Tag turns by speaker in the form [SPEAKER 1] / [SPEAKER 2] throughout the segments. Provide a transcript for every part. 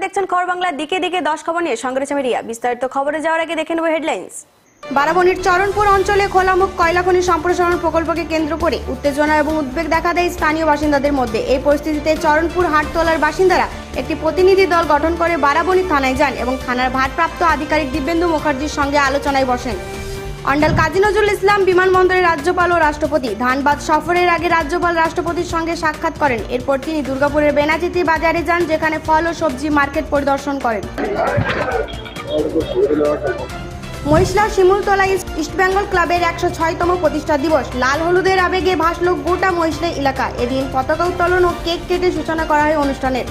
[SPEAKER 1] নমস্কার দেখছেন খবর বাংলার দিকে দিকে, দশ খবর নিয়ে সঙ্গে রয়েছে বিস্তারিত খবরে যাওয়ার আগে দেখে নেব হেডলাইন্স।
[SPEAKER 2] বারাবণীর চরণপুর অঞ্চলে খোলামুখ কয়লা খনি সম্প্রসারণ প্রকল্পকে কেন্দ্র করে উত্তেজনা এবং উদ্বেগ দেখা দেয় স্থানীয় বাসিন্দাদের মধ্যে। এই পরিস্থিতিতে চরণপুর হাটতলার বাসিন্দারা একটি প্রতিনিধি দল গঠন করে বারাবণী থানায় যান এবং থানার ভারপ্রাপ্ত আধিকারিক দিব্যেন্দু মুখার্জির সঙ্গে আলোচনায় বসেন। অন্ডাল কাজী নজরুল ইসলাম বিমানবন্দরের রাজ্যপাল ও রাষ্ট্রপতি। ধানবাদ সফরের আগে রাজ্যপাল রাষ্ট্রপতির সঙ্গে সাক্ষাৎ করেন। এরপর তিনি দুর্গাপুরের বেনাচিতি বাজারে যান, যেখানে ফল ও সবজি মার্কেট পরিদর্শন করেন। মহিষলা শিমুলতলা ইস্ট ইস্টবেঙ্গল ক্লাবের একশো ছয়তম প্রতিষ্ঠা দিবস। লাল হলুদের আবেগে ভাসল গোটা মহিষলা এলাকা। এদিন পতাকা উত্তোলন ও কেক কেটে সূচনা করা হয় অনুষ্ঠানের।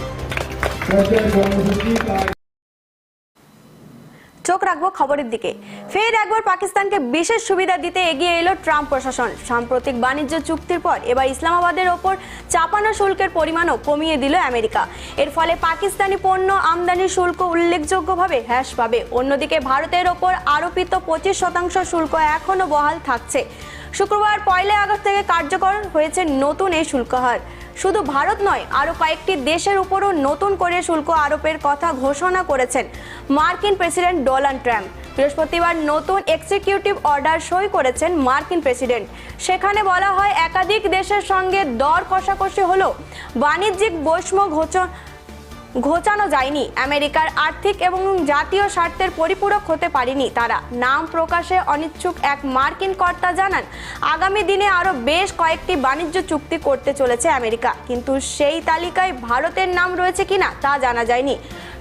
[SPEAKER 1] চোখ রাখব খবরের দিকে। ফের একবার পাকিস্তানকে বিশেষ সুবিধা দিতে এগিয়ে এলো ট্রাম্প প্রশাসন। সাম্প্রতিক বাণিজ্য চুক্তির পর এবার ইসলামাবাদের ওপর চাপানো শুল্কের পরিমাণও কমিয়ে দিল আমেরিকা। এর ফলে পাকিস্তানি পণ্য আমদানি শুল্ক উল্লেখযোগ্যভাবে হ্রাস পাবে। অন্যদিকে ভারতের ওপর আরোপিত পঁচিশ শতাংশ শুল্ক এখনও বহাল থাকছে। শুক্রবার পয়লা আগস্ট থেকে কার্যকর হয়েছে নতুন এই শুল্ক হার। শুধু ভারত নয় আরও কয়েকটি দেশের উপরও নতুন করে শুল্ক আরোপের কথা ঘোষণা করেছেন মার্কিন প্রেসিডেন্ট ডোনাল্ড ট্রাম্প। বৃহস্পতিবার নতুন এক্সিকিউটিভ অর্ডার সই করেছেন মার্কিন প্রেসিডেন্ট। সেখানে বলা হয়, একাধিক দেশের সঙ্গে দর কষাকষি হলো। বাণিজ্যিক বৈষম্য ঘোষণ ঘোচানো যায়নি। আমেরিকার আর্থিক এবং জাতীয় স্বার্থের পরিপূরক হতে পারেনি তারা। নাম প্রকাশে অনিচ্ছুক এক মার্কিন কর্তা জানান, আগামী দিনে আরও বেশ কয়েকটি বাণিজ্য চুক্তি করতে চলেছে আমেরিকা। কিন্তু সেই তালিকায় ভারতের নাম রয়েছে কিনা তা জানা যায়নি।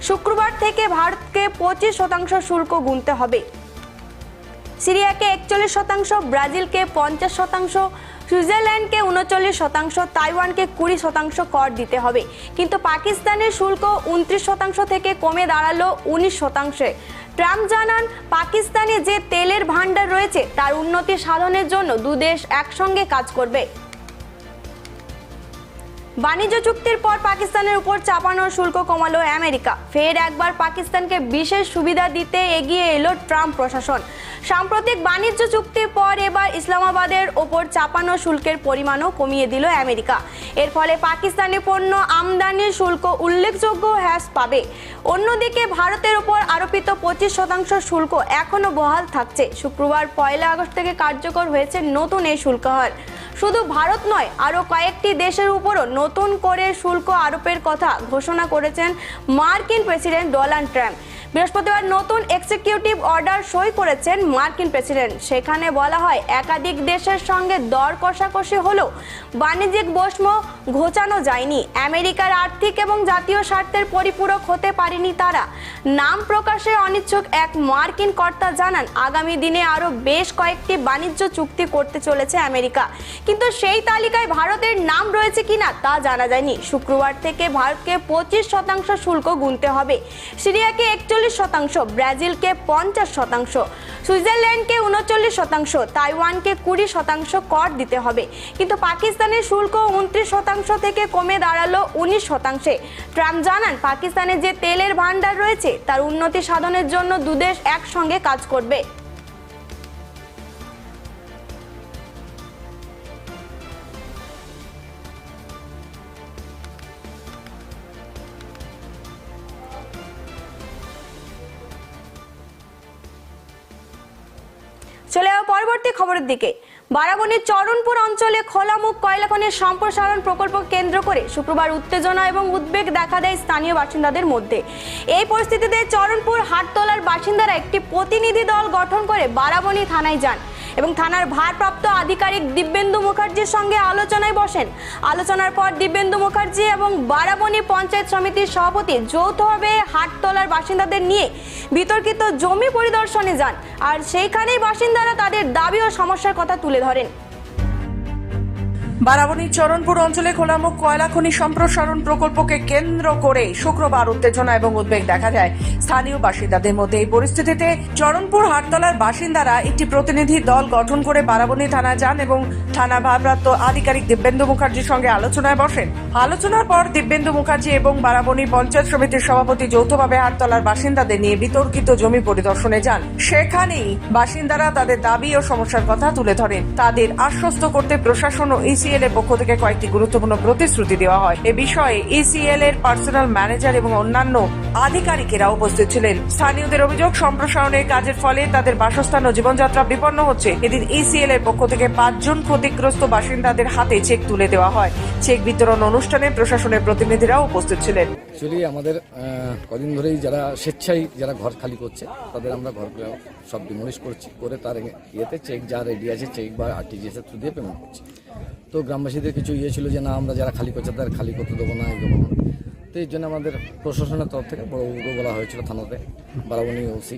[SPEAKER 1] শুক্রবার থেকে ভারতকে পঁচিশ শতাংশ শুল্ক গুনতে হবে। সিরিয়াকে একচল্লিশ শতাংশ, ব্রাজিলকে পঞ্চাশ শতাংশ সুইজারল্যান্ডকে উনচল্লিশ শতাংশ, তাইওয়ানকে কুড়ি শতাংশ কর দিতে হবে। কিন্তু পাকিস্তানের শুল্ক উনত্রিশ শতাংশ থেকে কমে দাঁড়াল উনিশ শতাংশে। ট্রাম্প জানান, পাকিস্তানে যে তেলের ভাণ্ডার রয়েছে, তার উন্নতি সাধনের জন্য দুদেশ একসঙ্গে কাজ করবে। বাণিজ্য চুক্তির পর পাকিস্তানের উপর চাপানো শুল্ক কমালো আমেরিকা। ফের একবার পাকিস্তানকে বিশেষ সুবিধা দিতে এগিয়ে এলো ট্রাম্প প্রশাসন। সাম্প্রতিক বাণিজ্য চুক্তির পর এবার ইসলামাবাদের ওপর চাপানো শুল্কের পরিমাণও কমিয়ে দিল আমেরিকা। এর ফলে পাকিস্তানি পণ্য আমদানির শুল্ক উল্লেখযোগ্য হ্রাস পাবে। অন্যদিকে ভারতের উপর আরোপিত পঁচিশ শতাংশ শুল্ক এখনও বহাল থাকছে। শুক্রবার পয়লা আগস্ট থেকে কার্যকর হয়েছে নতুন এই শুল্ক হার শুধু ভারত নয়, আরও কয়েকটি দেশের উপরও নতুন করে শুল্ক আরোপের কথা ঘোষণা করেছেন মার্কিন প্রেসিডেন্ট ডোনাল্ড ট্রাম্প। বৃহস্পতিবার নতুন এক্সিকিউটিভ অর্ডার সই করেছেন মার্কিন প্রেসিডেন্ট। সেখানে বলা হয়, একাধিক দেশের সঙ্গে দর কষাকষি হলেও বাণিজ্যিক বৈষম্য ঘোচানো যায়নি। আমেরিকার আর্থিক এবং জাতীয় স্বার্থের পরিপূরক হতে পারেনি তারা। নাম প্রকাশে অনিচ্ছুক এক মার্কিন কর্তা জানান, আগামী দিনে আরও বেশ কয়েকটি বাণিজ্য চুক্তি করতে চলেছে আমেরিকা। কিন্তু সেই তালিকায় ভারতের নাম রয়েছে কিনা তা জানা যায়নি। শুক্রবার থেকে ভারতকে পঁচিশ শতাংশ শুল্ক গুনতে হবে। সিরিয়াকে একচল্লিশ শতাংশ, ব্রাজিলকে পঞ্চাশ শতাংশ, সুইজারল্যান্ডকে উনচল্লিশ শতাংশ, তাইওয়ানকে কুড়ি শতাংশ কর দিতে হবে। কিন্তু পাকিস্তানের শুল্ক উনত্রিশ শতাংশ থেকে কমে দাঁড়াল উনিশ শতাংশে। ট্রাম্প জানান, পাকিস্তানে যে তেলের ভাণ্ডার রয়েছে, তার উন্নতি সাধনের জন্য দুদেশ একসঙ্গে কাজ করবে। পরবর্তী খবরের দিকে। বারাবণীর চরণপুর অঞ্চলে খোলামুখ কয়লা খনির সম্প্রসারণ প্রকল্প কেন্দ্র করে শুক্রবার উত্তেজনা এবং উদ্বেগ দেখা দেয় স্থানীয় বাসিন্দাদের মধ্যে। এই পরিস্থিতিতে চরণপুর হাটতলার বাসিন্দারা একটি প্রতিনিধি দল গঠন করে বারাবণী থানায় যান। এবং থানার ভারপ্রাপ্ত আধিকারিক দিব্যেন্দু মুখার্জির সঙ্গে আলোচনায় বসেন। আলোচনার পর দিব্যেন্দু মুখার্জি এবং বারাবণী পঞ্চায়েত সমিতির সভাপতি যৌথভাবে হাটতলার বাসিন্দাদের নিয়ে বিতর্কিত জমি পরিদর্শনে যান। আর সেইখানেই বাসিন্দারা তাদের দাবি ও সমস্যার কথা তুলে ধরেন।
[SPEAKER 3] বারাবণীর চরণপুর অঞ্চলে খোলামুখ কয়লা খনি সম্প্রসারণ প্রকল্পকে কেন্দ্র করে শুক্রবার উত্তেজনা এবং উদ্বেগ দেখা যায়। স্থানীয় বাসিন্দাদের মধ্যে এই পরিস্থিতিতে চরণপুর হাটতলার বাসিন্দারা একটি প্রতিনিধি দল গঠন করে বারাবণী থানায় যান এবং থানা ভারপ্রাপ্ত আধিকারিক দিব্যেন্দু মুখার্জির সঙ্গে আলোচনায় বসেন। আলোচনার পর দিব্যেন্দু মুখার্জি এবং বারাবণী পঞ্চায়েত সমিতির সভাপতি যৌথভাবে হাটতলার বাসিন্দাদের নিয়ে বিতর্কিত জমি পরিদর্শনে যান। সেখানেই বাসিন্দারা তাদের দাবি ও সমস্যার কথা তুলে ধরেন। তাদের আশ্বস্ত করতে প্রশাসন ও ইসি ইসিএল এর পক্ষ থেকে কয়েকটি গুরুত্বপূর্ণ প্রতিশ্রুতি দেওয়া হয়। এ বিষয়ে ইসিএল এর পার্সোনাল ম্যানেজার এবং অন্যান্য আধিকারিকেরা উপস্থিত ছিলেন। স্থানীয়দের অভিযোগ, সম্প্রসারণের কাজের ফলে তাদের বাসস্থান ও জীবনযাত্রা বিপন্ন হচ্ছে। এদিন ইসিএল এর পক্ষ থেকে পাঁচজন ক্ষতিগ্রস্ত বাসিন্দাদের হাতে চেক তুলে দেওয়া হয়। চেক বিতরণ অনুষ্ঠানে প্রশাসনের প্রতিনিধিরা উপস্থিত ছিলেন।
[SPEAKER 4] আমাদের কদিন ধরেই যারা স্বেচ্ছায় যারা ঘর খালি করছে, তাদের আমরা ঘর সব ডিমলিশ করছি, করে তার ইয়েতে চেক যা রেডি আছে চেক বা আরটিজিএস এর থ্রু দিয়ে পেমেন্ট করছি। তো গ্রামবাসীদের কিছু ইয়ে ছিল যে, না, আমরা যারা খালি করছে, তাদের খালি করতে দেবো না, এই তো এই জন্য আমাদের প্রশাসনের তরফ থেকে বড়বাবুকে বলা হয়েছিল থানাতে বারাবণী ওসি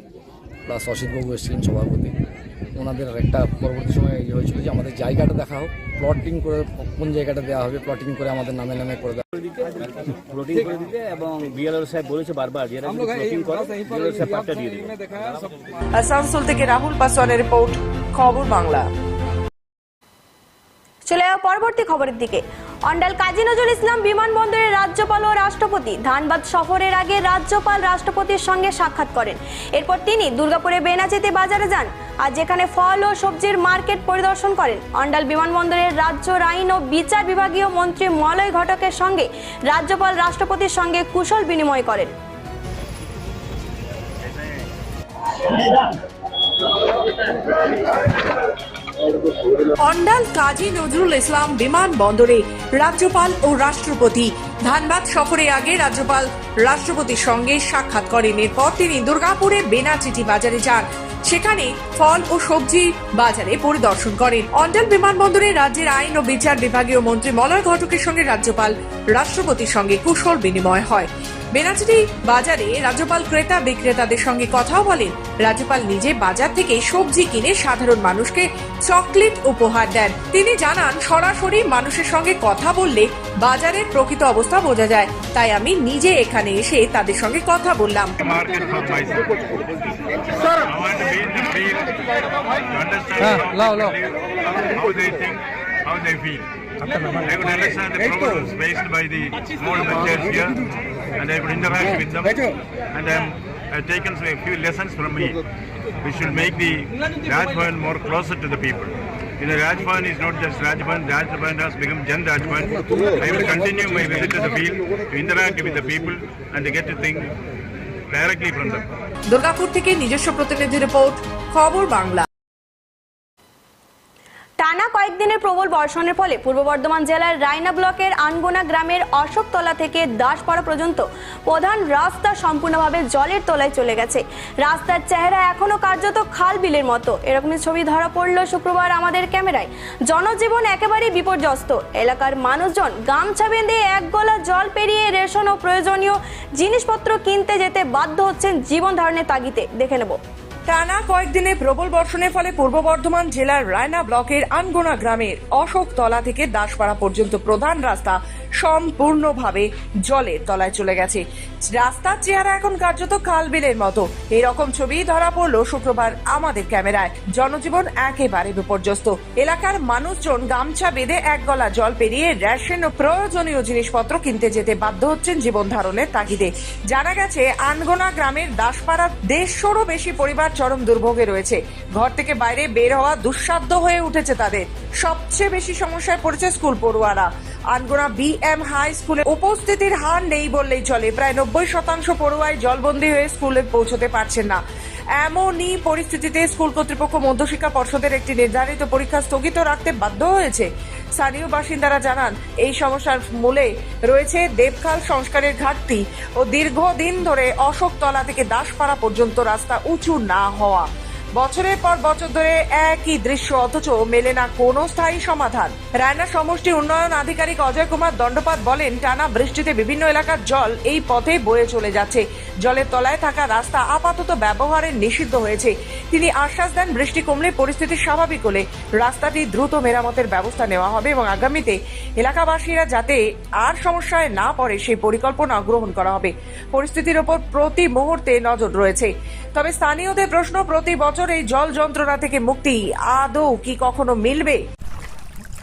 [SPEAKER 4] প্লাস অসিতবাবু এসেছিলেন সভাপতি। ওনাদের একটা পরবর্তী সময় ইয়ে হয়েছিল যে আমাদের জায়গাটা দেখা হোক প্লটিং করে কোন জায়গাটা দেওয়া হবে প্লটিং করে আমাদের নামে নামে করে দেওয়া
[SPEAKER 5] ফ্লোটিং করে দিতে এবং বিএলআর সাহেব বলেছে বারবার যে এরা করে বিএলআর সাহেব পাট্টা দিয়ে দেবে।
[SPEAKER 3] আসানসোল থেকে রাহুল পাসওয়ানের রিপোর্ট খবর বাংলা।
[SPEAKER 1] চলে পরবর্তী খবরের দিকে। অন্ডাল কাজী নজরুল ইসলাম বিমানবন্দরের রাজ্যপাল ও রাষ্ট্রপতি। ধানবাদ সফরের আগে রাজ্যপাল রাষ্ট্রপতির সঙ্গে সাক্ষাৎ করেন। এরপর তিনি দুর্গাপুরে বেনাচিতে বাজারে যান। আর যেখানে ফল ও সবজির মার্কেট পরিদর্শন করেন, অন্ডাল বিমানবন্দরের রাজ্য আইন ও বিচার বিভাগীয় মন্ত্রী মলয় ঘটকের সঙ্গে রাজ্যপাল রাষ্ট্রপতির সঙ্গে কুশল বিনিময় করেন।
[SPEAKER 3] অন্ডাল কাজী নজরুল ইসলাম বিমানবন্দরে রাজ্যপাল ও রাষ্ট্রপতি। ধানবাদ সফরের আগে রাজ্যপাল রাষ্ট্রপতির সঙ্গে সাক্ষাৎ করেন। এরপর তিনি দুর্গাপুরে বেনাচিটি বাজারে যান। সেখানে ফল ও সবজি বাজারে পরিদর্শন করেন। অন্ডাল বিমানবন্দরে রাজ্যের আইন ও বিচার বিভাগীয় মন্ত্রী মলয় ঘটকের সঙ্গে রাজ্যপাল রাষ্ট্রপতির সঙ্গে কুশল বিনিময় হয়। বেনাচিটি বাজারে রাজ্যপাল ক্রেতা বিক্রেতাদের সঙ্গে কথাও বলেন রাজ্যপাল নিজে বাজার থেকে সবজি কিনে সাধারণ মানুষকে চকলেট উপহার দেন। তিনি জানান সরাসরি মানুষের সঙ্গে কথা বললে বাজারের প্রকৃত অবস্থা বোঝা যায়। তাই আমি নিজে এখানে এসে তাদের সঙ্গে কথা
[SPEAKER 6] to understand how, they how they feel. I could understand the problems faced by the small butchers here, and I could interact with them. And I'm, I've taken a few lessons from me, which will make the Rajbhavan more closer to the people. You know, Rajbhavan is not just Rajbhavan, Rajbhavan has become Jan Rajbhavan. I will continue my visit to the field to interact with the people and to get to think directly from them.
[SPEAKER 3] Durgapur থেকে নিজস্ব প্রতিনিধি report খবর বাংলা
[SPEAKER 1] টানা কয়েকদিনের প্রবল বর্ষণের ফলে পূর্ব বর্ধমান জেলার রায়না ব্লকের আনগোনা গ্রামের অশোকতলা থেকে দাসপাড়া পর্যন্ত প্রধান রাস্তা সম্পূর্ণভাবে জলের তলায় চলে গেছে। রাস্তার চেহারা এখনও কার্যত খাল বিলের মতো। এরকমই ছবি ধরা পড়ল শুক্রবার আমাদের ক্যামেরায়। জনজীবন একেবারেই বিপর্যস্ত। এলাকার মানুষজন গামছা বেঁধে এক গলা জল পেরিয়ে রেশন ও প্রয়োজনীয় জিনিসপত্র কিনতে যেতে বাধ্য হচ্ছেন জীবন ধারণের তাগিতে দেখে নেব।
[SPEAKER 3] টানা কয়েকদিনে প্রবল বর্ষণের ফলে পূর্ব বর্ধমান জেলার রায়না ব্লকের আনগোনা গ্রামের অশোকতলা থেকে দাসপাড়া পর্যন্ত প্রধান রাস্তা সম্পূর্ণভাবে জলের তলায় চলে গেছে। রাস্তার চেহারা এখন কার্যত কালবিলের মতো। এরকম ছবি ধরা পড়ল শুক্রবার আমাদের ক্যামেরায়। জনজীবন একেবারে বিপর্যস্ত। এলাকার মানুষজন গামছা বেঁধে এক গলা জল পেরিয়ে রেশন ও প্রয়োজনীয় জিনিসপত্র কিনতে যেতে বাধ্য হচ্ছেন জীবন ধারণের তাগিদে। জানা গেছে, আনগোনা গ্রামের দাসপাড়ার দেড়শোরও বেশি পরিবার চরম দুর্ভোগে রয়েছে। ঘর থেকে বাইরে বের হওয়া দুঃসাধ্য হয়ে উঠেছে তাদের। সবচেয়ে বেশি সমস্যায় পড়েছে স্কুল পড়ুয়ারা। আনগোনা বিএম হাই স্কুলে উপস্থিতির হার নেই বললেই চলে। প্রায় নব্বই শতাংশ পড়ুয়ায় জলবন্দী হয়ে স্কুলে পৌঁছতে পারছেন না। এমনই পরিস্থিতিতে স্কুল কর্তৃপক্ষ মধ্যশিক্ষা পর্ষদের একটি নির্ধারিত পরীক্ষা স্থগিত রাখতে বাধ্য হয়েছে। স্থানীয় বাসিন্দারা জানান, এই সমস্যার মূলে রয়েছে দেবখাল সংস্কারের ঘাটতি ও দীর্ঘদিন ধরে অশোকতলা থেকে দাসপাড়া পর্যন্ত রাস্তা উঁচু না হওয়া। বছরের পর বছর ধরে একই দৃশ্য, অথচ মেলে না কোনো স্থায়ী সমাধান। রায়না সমষ্টি উন্নয়ন আধিকারিক অজয় কুমার দণ্ডপাত বলেন, টানা বৃষ্টিতে বিভিন্ন এলাকার জল এই পথে বয়ে চলে যাচ্ছে। জলের তলায় থাকা রাস্তা আপাতত ব্যবহারে নিষিদ্ধ হয়েছে। তিনি আশ্বাস দেন, বৃষ্টি কমলে পরিস্থিতি স্বাভাবিক হলে রাস্তাটি দ্রুত মেরামতের ব্যবস্থা নেওয়া হবে এবং আগামীতে এলাকাবাসীরা যাতে আর সমস্যায় না পড়ে সেই পরিকল্পনা গ্রহণ করা হবে। পরিস্থিতির ওপর প্রতি মুহূর্তে নজর রয়েছে। তবে স্থানীয়দের প্রশ্ন, প্রতি বছর এই জল যন্ত্রণা থেকে মুক্তি। আদৌ কি কখনো মিলবে?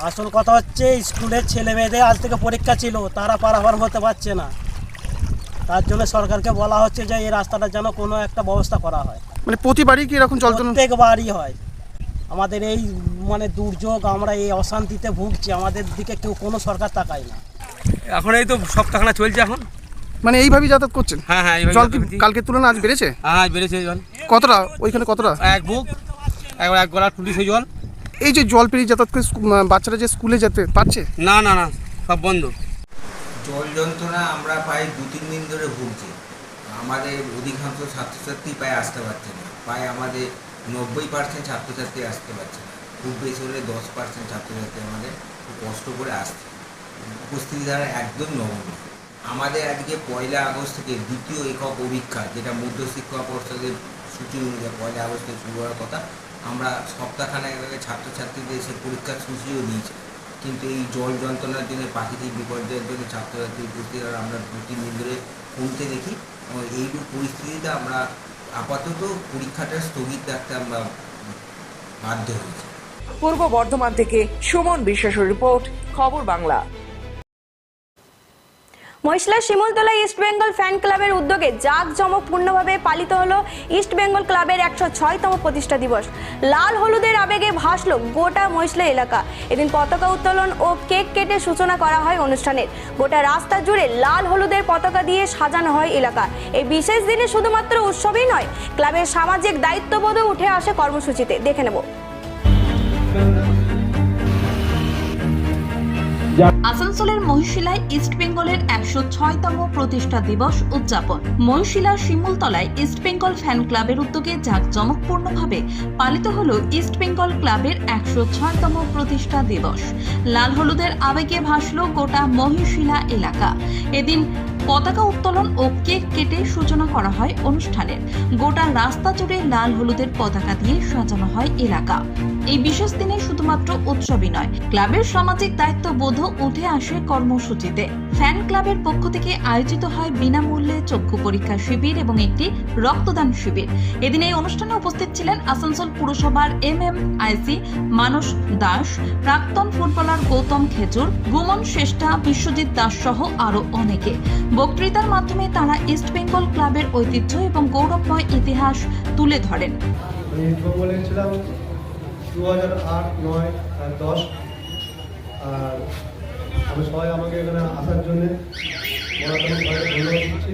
[SPEAKER 7] আসল কথা হচ্ছে স্কুলের ছেলে মেয়েদের আজ থেকে পরীক্ষা ছিল তারা পারাপার হতে পারছে না। তার জন্য সরকারকে বলা হচ্ছে যে এই রাস্তাটা যেন কোনো একটা ব্যবস্থা করা হয়।
[SPEAKER 8] মানে প্রতিবারই কি এরকম জল
[SPEAKER 7] প্রত্যেকবারই হয়। আমাদের এই মানে দুর্যোগ আমরা এই অশান্তিতে ভুগছি আমাদের দিকে কেউ কোনো সরকার তাকায় না।
[SPEAKER 8] এখন এই তো সব সপ্তাহখানা চলছে এখন।
[SPEAKER 9] মানে এইভাবেই যাতায়াত করছেন?
[SPEAKER 8] হ্যাঁ হ্যাঁ
[SPEAKER 9] জল কি কালকে তুলনায় আজ বেড়েছে?
[SPEAKER 8] হ্যাঁ বেড়েছে জল।
[SPEAKER 9] কতটা? ওইখানে কতটা?
[SPEAKER 8] এক বুক একবার এক গলার পুলিশ জল
[SPEAKER 9] এই যে জল পেরিয়ে যাতায়াত করে বাচ্চারা যে স্কুলে যেতে পারছে?
[SPEAKER 8] না না না সব বন্ধ।
[SPEAKER 10] জল যন্ত্রণা আমরা প্রায় দু তিন দিন ধরে ভুগছি। আমাদের অধিকাংশ ছাত্রছাত্রী প্রায় আসতে পারছে না। প্রায় আমাদের নব্বই পার্সেন্ট ছাত্রছাত্রী আসতে পারছে না। খুব বেশি হলে দশ পার্সেন্ট ছাত্রছাত্রী আমাদের খুব কষ্ট করে আসছে। উপস্থিতি দ্বারা একদম নগণ্য। আমাদের আজকে পয়লা আগস্ট থেকে দ্বিতীয় একক পরীক্ষা যেটা মধ্য শিক্ষা পর্ষদের সূচি অনুযায়ী পয়লা আগস্ট থেকে শুরু হওয়ার কথা, আমরা সপ্তাহখানেক আগে ছাত্রছাত্রীদের সে পরীক্ষার সূচিও দিয়েছি। কিন্তু এই জল যন্ত্রণার জন্য প্রাকৃতিক বিপর্যয়ের জন্য ছাত্রছাত্রী হওয়ার আমরা দু, তিন দিন ধরে কমতে দেখি। এইরূপ পরিস্থিতিতে আমরা আপাতত পরীক্ষাটা স্থগিত রাখতে আমরা বাধ্য হয়েছি।
[SPEAKER 3] পূর্ব বর্ধমান থেকে সুমন বিশ্বাসের রিপোর্ট, খবর বাংলা।
[SPEAKER 1] মহিশলা শিমুলতলা ইস্ট বেঙ্গল ফ্যান ক্লাবের উদ্যোগে জাঁকজমকপূর্ণভাবে পালিত হলো ইস্ট বেঙ্গল ক্লাবের একশো ছয়তম প্রতিষ্ঠা দিবস। লাল হলুদের আবেগে ভাসল গোটা মহিশলা এলাকা। এদিন পতাকা উত্তোলন ও কেক কেটে সূচনা করা হয় অনুষ্ঠানের। গোটা রাস্তা জুড়ে লাল হলুদের পতাকা দিয়ে সাজানো হয় এলাকা। এই বিশেষ দিনে শুধুমাত্র উৎসবই নয় ক্লাবের সামাজিক দায়িত্ববোধও উঠে আসে কর্মসূচিতে। দেখে নেব।
[SPEAKER 11] আসানসোলের মহিশিলায় ইস্ট বেঙ্গলের একশো ছয়তম প্রতিষ্ঠা দিবস উদযাপন। মহিশিলার শিমুলতলায় ইস্ট বেঙ্গল ফ্যান ক্লাবের উদ্যোগে জাঁকজমকপূর্ণভাবে পালিত হল ইস্ট বেঙ্গল ক্লাবের একশো ছয়তম প্রতিষ্ঠা দিবস। লাল হলুদের আবেগে ভাসল গোটা মহিশিলা এলাকা। এদিন পতাকা উত্তোলন ও কেক কেটে সূচনা করা হয় অনুষ্ঠানের। গোটা রাস্তা জুড়ে লাল হলুদের পতাকা দিয়ে সাজানো হয় এলাকা। এই বিশেষ দিনে শুধুমাত্র উৎসবই নয়, ক্লাবের সামাজিক দায়িত্ববোধও উঠে আসে কর্মসূচিতে। ফ্যান ক্লাবের পক্ষ থেকে আয়োজিত হয় বিনামূল্যে চক্ষু পরীক্ষা শিবির এবং একটি রক্তদান শিবির। এদিন এই অনুষ্ঠানে উপস্থিত ছিলেন আসানসোল পুরসভার M M IC Manas Das, প্রাক্তন ফুটবলার গৌতম খেজুর, গুমন শ্রেষ্ঠা, বিশ্বজিৎ দাস সহ আরও অনেকে। বক্তৃতার মাধ্যমে তারা ইস্ট বেঙ্গল ক্লাবের ঐতিহ্য এবং গৌরবময় ইতিহাস তুলে ধরেন।
[SPEAKER 12] আমি ইস্টবেঙ্গলে ছিলাম দু হাজার আট, নয় দশ। আর আমি সবাই আমাকে এখানে আসার জন্যে ধন্যবাদ দিচ্ছি।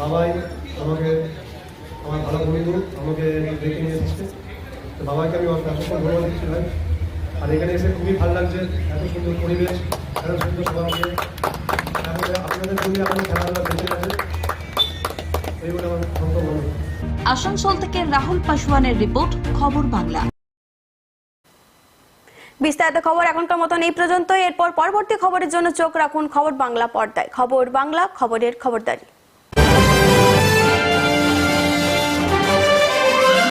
[SPEAKER 12] বাবাই আমাকে আমার ভালো বন্ধু আমাকে ডেকে নিয়ে এসেছে। তো বাবাইকে আমি অসংখ্য ধন্যবাদ দিচ্ছি ভাই। আর এখানে এসে খুবই ভালো লাগছে। এত সুন্দর পরিবেশ, এত সুন্দর তারপরে
[SPEAKER 11] আসানসোল থেকে রাহুল পাসওয়ানের রিপোর্ট, খবর বাংলা।
[SPEAKER 1] বিস্তারিত খবর এখনকার মতন এই পর্যন্ত এরপর পরবর্তী খবরের জন্য চোখ রাখুন খবর বাংলা পর্দায়। খবর বাংলা, খবরের খবরদারি।